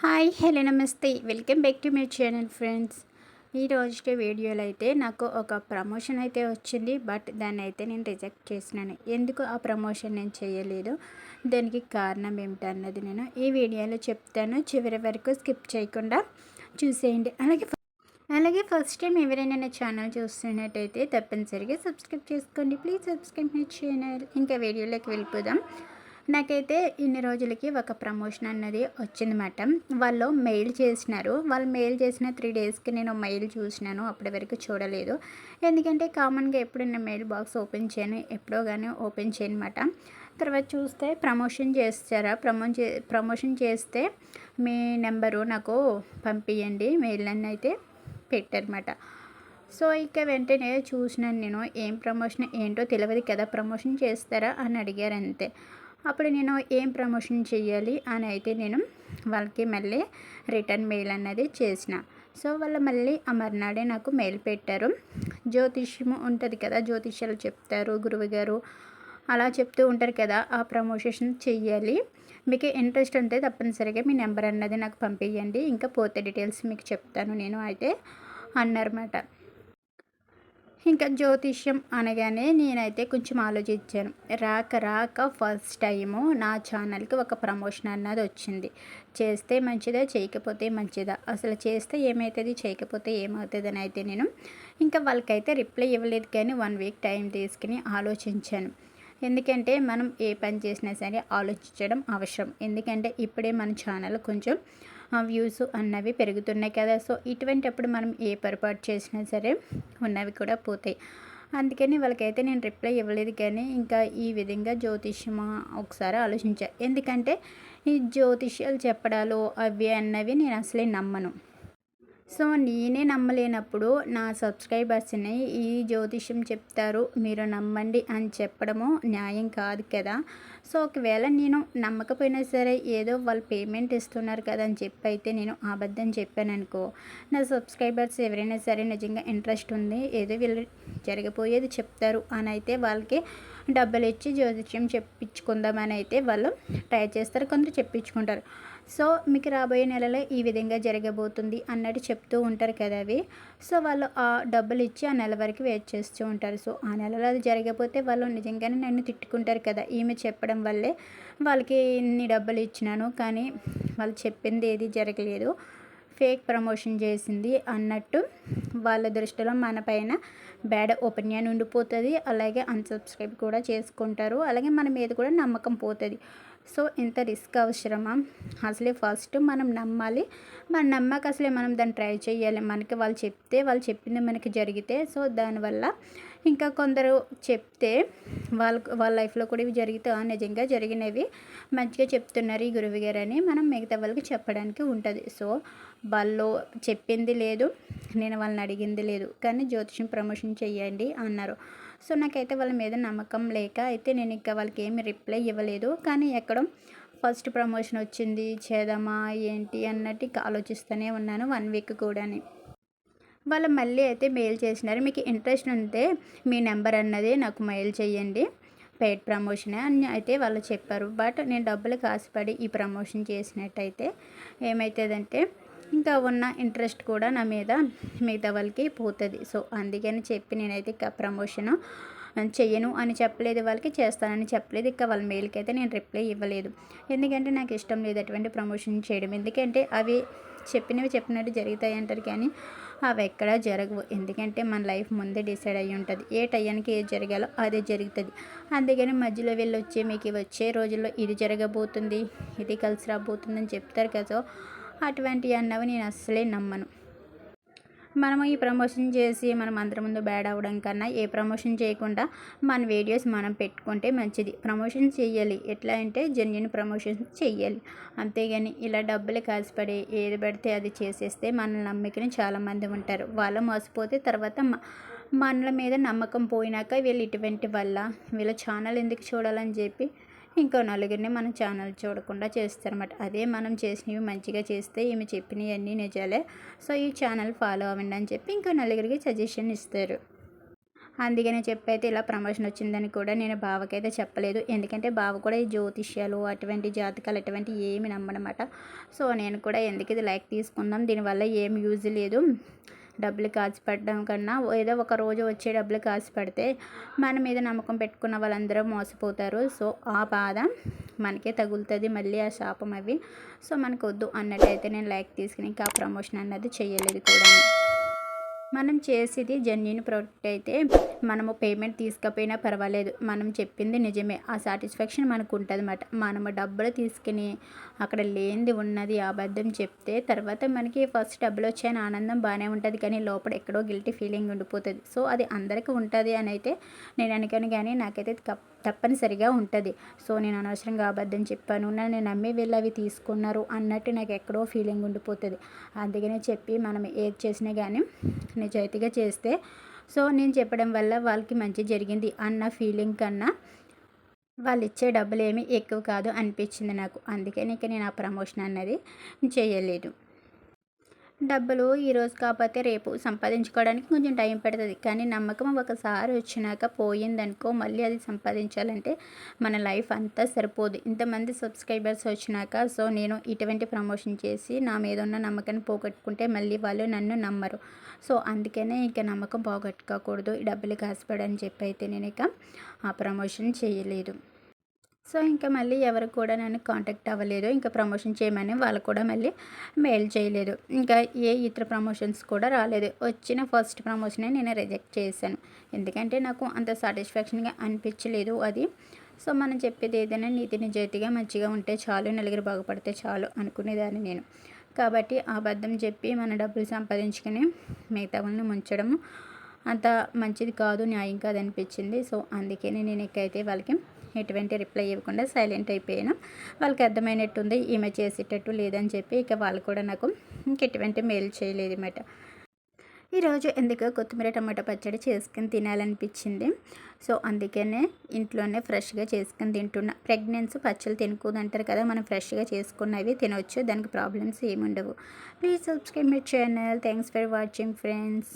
Hi hello నమస్తే. Welcome back to my channel friends. ఈ రోజుకి వీడియోలో అయితే నాకు ఒక ప్రమోషన్ అయితే వచ్చింది బట్ దాన్ని అయితే నేను రిజెక్ట్ చేసినాను. ఎందుకు ఆ ప్రమోషన్ నేను చేయలేదు? దానికి కారణం ఏమిటన్నది నేను ఈ వీడియోలో చెప్తాను. చివరి వరకు స్కిప్ చేయకుండా చూసేయండి. అలాగే అలాగే ఫస్ట్ టైం ఎవరైనా నా ఛానల్ చూస్తున్నట్టయితే తప్పనిసరిగా సబ్స్క్రైబ్ చేసుకోండి. Please subscribe my channel. ఇంకా వీడియోలోకి వెళ్ళిపోదాం. నాకైతే ఇన్ని రోజులకి ఒక ప్రమోషన్ అన్నది వచ్చిందన్నమాట వాళ్ళు మెయిల్ చేసినారు. వాళ్ళు మెయిల్ చేసిన త్రీ డేస్కి నేను మెయిల్ చూసినాను. అప్పటి వరకు చూడలేదు. ఎందుకంటే కామన్గా ఎప్పుడు నేను మెయిల్ బాక్స్ ఓపెన్ చేయను. ఎప్పుడో కానీ ఓపెన్ చేయనమాట తర్వాత చూస్తే ప్రమోషన్ చేస్తారా? ప్రమో ప్రమోషన్ చేస్తే మీ నెంబరు నాకు పంపించండి మెయిల్ అని అయితే పెట్టారన్నమాట సో ఇక వెంటనే చూసినాను నేను. ఏం ప్రమోషన్ ఏంటో తెలియదు కదా ప్రమోషన్ చేస్తారా అని అడిగారు అంతే. అప్పుడు నేను ఏం ప్రమోషన్ చేయాలి అని అయితే నేను వాళ్ళకి మళ్ళీ రిటర్న్ మెయిల్ అన్నది చేసిన. సో వాళ్ళు మళ్ళీ ఆ మర్నాడే నాకు మెయిల్ పెట్టారు. జ్యోతిష్యం ఉంటుంది కదా జ్యోతిష్యాలు చెప్తారు గురువుగారు అలా చెప్తూ ఉంటారు కదా ఆ ప్రమోషన్ చెయ్యాలి. మీకు ఇంట్రెస్ట్ ఉంటే తప్పనిసరిగా మీ నెంబర్ అన్నది నాకు పంపించండి ఇంకా పోతే డీటెయిల్స్ మీకు చెప్తాను నేను అయితే అన్నారన్నమాట ఇంకా జ్యోతిష్యం అనగానే నేనైతే కొంచెం ఆలోచించాను. రాక రాక ఫస్ట్ టైము నా ఛానల్కి ఒక ప్రమోషన్ అన్నది వచ్చింది. చేస్తే మంచిదా చేయకపోతే మంచిదా? అసలు చేస్తే ఏమవుతుంది చేయకపోతే ఏమవుతుంది అని అయితే నేను ఇంకా వాళ్ళకైతే రిప్లై ఇవ్వలేదు కానీ వన్ వీక్ టైం తీసుకుని ఆలోచించాను. ఎందుకంటే మనం ఏ పని చేసినా సరే ఆలోచించడం అవసరం. ఎందుకంటే ఇప్పుడే మన ఛానల్ కొంచెం వ్యూస్ అన్నవి పెరుగుతున్నాయి కదా. సో ఇటువంటిప్పుడు మనం ఏ పొరపాటు చేసినా సరే ఉన్నవి కూడా పోతాయి. అందుకని వాళ్ళకైతే నేను రిప్లై ఇవ్వలేదు కానీ ఇంకా ఈ విధంగా జ్యోతిష్యం ఒకసారి ఆలోచించా. ఎందుకంటే ఈ జ్యోతిష్యాలు చెప్పడాలు అవి అన్నవి నేను అసలే నమ్మను. సో నేనే నమ్మలేనప్పుడు నా సబ్స్క్రైబర్స్ని ఈ జ్యోతిష్యం చెప్తారు మీరు నమ్మండి అని చెప్పడము న్యాయం కాదు కదా. సో ఒకవేళ నేను నమ్మకపోయినా సరే ఏదో వాళ్ళు పేమెంట్ ఇస్తున్నారు కదా అని చెప్పి అయితే నేను అబద్ధం చెప్పాను అనుకో నా సబ్స్క్రైబర్స్ ఎవరైనా సరే నిజంగా ఇంట్రెస్ట్ ఉంది ఏదో వీళ్ళు జరగబోయేది చెప్తారు అని అయితే వాళ్ళకి డబ్బులు ఇచ్చి జ్యోతిష్యం చెప్పించుకుందామని అయితే వాళ్ళు ట్రై చేస్తారు కొందరు చెప్పించుకుంటారు. సో మీకు రాబోయే నెలలో ఈ విధంగా జరగబోతుంది అన్నట్టు చెప్తూ ఉంటారు కదా అవి. సో వాళ్ళు ఆ డబ్బులు ఇచ్చి ఆ నెల వరకు వెయిట్ చేస్తూ ఉంటారు. సో ఆ నెలలో అది జరగకపోతే వాళ్ళు నిజంగానే నన్ను తిట్టుకుంటారు కదా. ఈమె చెప్పడం వల్లే వాళ్ళకి ఇన్ని డబ్బులు ఇచ్చినాను కానీ వాళ్ళు చెప్పింది ఏది జరగలేదు. ఫేక్ ప్రమోషన్ చేసింది అన్నట్టు వాళ్ళ దృష్టిలో మన పైన బ్యాడ్ ఒపీనియన్ ఉండిపోతుంది. అలాగే అన్సబ్స్క్రైబ్ కూడా చేసుకుంటారు. అలాగే మన మీద కూడా నమ్మకం పోతుంది. సో ఇంత రిస్క్ అవసరమా? అసలే ఫస్ట్ మనం నమ్మాలి. మనం నమ్మక అసలే మనం దాన్ని ట్రై చేయాలి. మనకి వాళ్ళు చెప్తే వాళ్ళు చెప్పింది మనకి జరిగితే సో దానివల్ల ఇంకా కొందరు చెప్తే వాళ్ళ వాళ్ళ లైఫ్లో కూడా ఇవి జరిగితే నిజంగా జరిగినవి మంచిగా చెప్తున్నారు ఈ గురువు గారు అని మనం మిగతా వాళ్ళకి చెప్పడానికి ఉంటుంది. సో వాళ్ళు చెప్పింది లేదు నేను వాళ్ళని అడిగింది లేదు కానీ జ్యోతిషం ప్రమోషన్ చేయండి అన్నారు. సో నాకైతే వాళ్ళ మీద నమ్మకం లేక అయితే నేను ఇంకా వాళ్ళకి ఏమి రిప్లై ఇవ్వలేదు. కానీ ఎక్కడో ఫస్ట్ ప్రమోషన్ వచ్చింది. చేద్దామా? ఏంటి? అన్నట్టు ఆలోచిస్తూనే ఉన్నాను వన్ వీక్ కూడాని. వాళ్ళు మళ్ళీ అయితే మెయిల్ చేసినారు. మీకు ఇంట్రెస్ట్ ఉంటే మీ నెంబర్ అన్నది నాకు మెయిల్ చేయండి. పెయిడ్ ప్రమోషన్ అని అయితే వాళ్ళు చెప్పారు. బట్ నేను డబ్బులు ఆశపడి ఈ ప్రమోషన్ చేసినట్టయితే ఏమవుతుందంటే ఇంకా ఉన్న ఇంట్రెస్ట్ కూడా నా మీద మిగతా వాళ్ళకి పోతుంది. సో అందుకని చెప్పి నేనైతే ఇక ప్రమోషన్ చెయ్యను అని చెప్పలేదు వాళ్ళకి చేస్తానని చెప్పలేదు. ఇక వాళ్ళ మెయిల్కి అయితే నేను రిప్లై ఇవ్వలేదు. ఎందుకంటే నాకు ఇష్టం లేదు అటువంటి ప్రమోషన్ చేయడం. ఎందుకంటే అవి చెప్పినవి చెప్పినట్టు జరుగుతాయి అంటారు కానీ అవి ఎక్కడా జరగవు. ఎందుకంటే మన లైఫ్ ముందే డిసైడ్ అయ్యి ఉంటుంది. ఏ టైంకి ఏది జరగాలో అదే జరుగుతుంది. అందుకని మధ్యలో వెళ్ళి వచ్చే మీకు వచ్చే రోజుల్లో ఇది జరగబోతుంది ఇది కలిసి రాబోతుందని అని చెప్తారు కదా. అటువంటి అన్నవి నేను అస్సలే నమ్మను. మనము ఈ ప్రమోషన్ చేసి మనం అందరి ముందు బ్యాడ్ అవ్వడం కన్నా ఏ ప్రమోషన్ చేయకుండా మన వీడియోస్ మనం పెట్టుకుంటే మంచిది. ప్రమోషన్ చేయాలి ఎట్లా అంటే జెన్యున్ ప్రమోషన్ చేయాలి అంతేగాని ఇలా డబ్బులు కాసిపడి ఏది పడితే అది చేసేస్తే మన నమ్మికని చాలామంది ఉంటారు. వాళ్ళు మోసపోతే తర్వాత మనల మీద నమ్మకం పోయినాక వీళ్ళు ఇటువంటి వల్ల వీళ్ళ ఛానల్ ఎందుకు చూడాలని చెప్పి ఇంకో నలుగురిని మన ఛానల్ చూడకుండా చేస్తారన్నమాట. అదే మనం చేసినవి మంచిగా చేస్తే ఈమె చెప్పినవి అన్నీ నిజాలే. సో ఈ ఛానల్ ఫాలో అవ్వండి అని చెప్పి ఇంకో నలుగురికి సజెషన్ ఇస్తారు. అందుకని చెప్పైతే ఇలా ప్రమోషన్ వచ్చిందని కూడా నేను బావకైతే చెప్పలేదు. ఎందుకంటే బావ కూడా ఈ జ్యోతిష్యాలు అటువంటి జాతకాలు అటువంటి ఏమి నమ్మనమాట. సో నేను కూడా ఎందుకు ఇది లైక్ తీసుకుందాం? దీనివల్ల ఏం యూజ్ లేదు. డబ్బులు కాచి పెట్టడం కన్నా ఏదో ఒక రోజు వచ్చే డబ్బులు కాచి పెడితే మన మీద నమ్మకం పెట్టుకున్న వాళ్ళందరూ మోసపోతారు. సో ఆ బాధ మనకే తగులుతుంది. మళ్ళీ ఆ శాపం అవి. సో మనకు వద్దు అన్నట్టయితే నేను లైక్ తీసుకుని ఇంకా ప్రమోషన్ అన్నది చేయలేదు కూడా. మనం చేసేది జెన్యున్ ప్రోడక్ట్ అయితే మనము పేమెంట్ తీసుకపోయినా పర్వాలేదు. మనం చెప్పింది నిజమే. ఆ సాటిస్ఫాక్షన్ మనకు ఉంటుంది అన్నమాట మనము డబ్బులు తీసుకుని అక్కడ లేనిది ఉన్నది అబద్ధం చెప్తే తర్వాత మనకి ఫస్ట్ డబ్బులు వచ్చాయని ఆనందం బాగానే ఉంటుంది. కానీ లోపల ఎక్కడో గిల్టీ ఫీలింగ్ ఉండిపోతుంది. సో అది అందరికీ ఉంటుంది అని అయితే నేను అనుకోను. కానీ నాకైతే తప్పనిసరిగా ఉంటుంది. సో నేను అనవసరంగా అబద్ధం చెప్పాను నన్ను నమ్మి వీళ్ళు అవి తీసుకున్నారు అన్నట్టు నాకు ఎక్కడో ఫీలింగ్ ఉండిపోతుంది. అందుకనే చెప్పి మనం ఏది చేసినా కానీ నిజాయితీగా చేస్తే సో నేను చెప్పడం వల్ల వాళ్ళకి మంచి జరిగింది అన్న ఫీలింగ్ కన్నా వాళ్ళు ఇచ్చే డబ్బులు ఏమి ఎక్కువ కాదు అనిపించింది నాకు. అందుకని ఇక నేను ఆ ప్రమోషన్ అన్నది చేయలేదు. డబ్బులు ఈరోజు కాకపోతే రేపు సంపాదించుకోవడానికి కొంచెం టైం పడుతుంది. కానీ నమ్మకం ఒకసారి వచ్చినాక పోయిందనుకో మళ్ళీ అది సంపాదించాలంటే మన లైఫ్ అంతా సరిపోదు. ఇంతమంది సబ్స్క్రైబర్స్ వచ్చినాక సో నేను ఇటువంటి ప్రమోషన్ చేసి నా మీద ఉన్న నమ్మకాన్ని పోగొట్టుకుంటే మళ్ళీ వాళ్ళు నన్ను నమ్మరు. సో అందుకనే ఇక నమ్మకం పోగొట్టుకోకూడదు. డబ్బులు కాసిపడని చెప్పి అయితే నేను ఇక ఆ ప్రమోషన్ చేయలేదు. సో ఇంకా మళ్ళీ ఎవరు కూడా నన్ను కాంటాక్ట్ అవ్వలేదు. ఇంకా ప్రమోషన్ చేయమని వాళ్ళు కూడా మళ్ళీ మెయిల్ చేయలేదు. ఇంకా ఏ ఇతర ప్రమోషన్స్ కూడా రాలేదు. వచ్చిన ఫస్ట్ ప్రమోషనే నేను రిజెక్ట్ చేశాను. ఎందుకంటే నాకు అంత సాటిస్ఫాక్షన్గా అనిపించలేదు అది. సో మనం చెప్పేది ఏదైనా నీతి నిజాయితీగా మంచిగా ఉంటే చాలు నలుగురు బాగుపడితే చాలు అనుకునేదాన్ని నేను. కాబట్టి అబద్ధం చెప్పి మన డబ్బులు సంపాదించుకుని మిగతా వాళ్ళని ముంచడం అంత మంచిది కాదు న్యాయం కాదు అనిపించింది సో అందుకే నేను ఎక్కైతే వాళ్ళకి ఎటువంటి రిప్లై ఇవ్వకుండా సైలెంట్ అయిపోయాను. వాళ్ళకి అర్థమైనట్టుంది ఈమె చేసేటట్టు లేదని చెప్పి ఇక వాళ్ళు కూడా నాకు ఇంక ఎటువంటి మెయిల్ చేయలేదు అన్నమాట ఈరోజు ఎందుకో కొత్తిమీర టమాటా పచ్చడి చేసుకుని తినాలనిపించింది. సో అందుకనే ఇంట్లోనే ఫ్రెష్గా చేసుకుని తింటున్నా. ప్రెగ్నెన్సీ పచ్చళ్ళు తినకూడదు అంటారు కదా మనం ఫ్రెష్గా చేసుకున్నవి తినవచ్చు దానికి ప్రాబ్లమ్స్ ఏముండవు. Please subscribe my channel. Thanks for watching friends.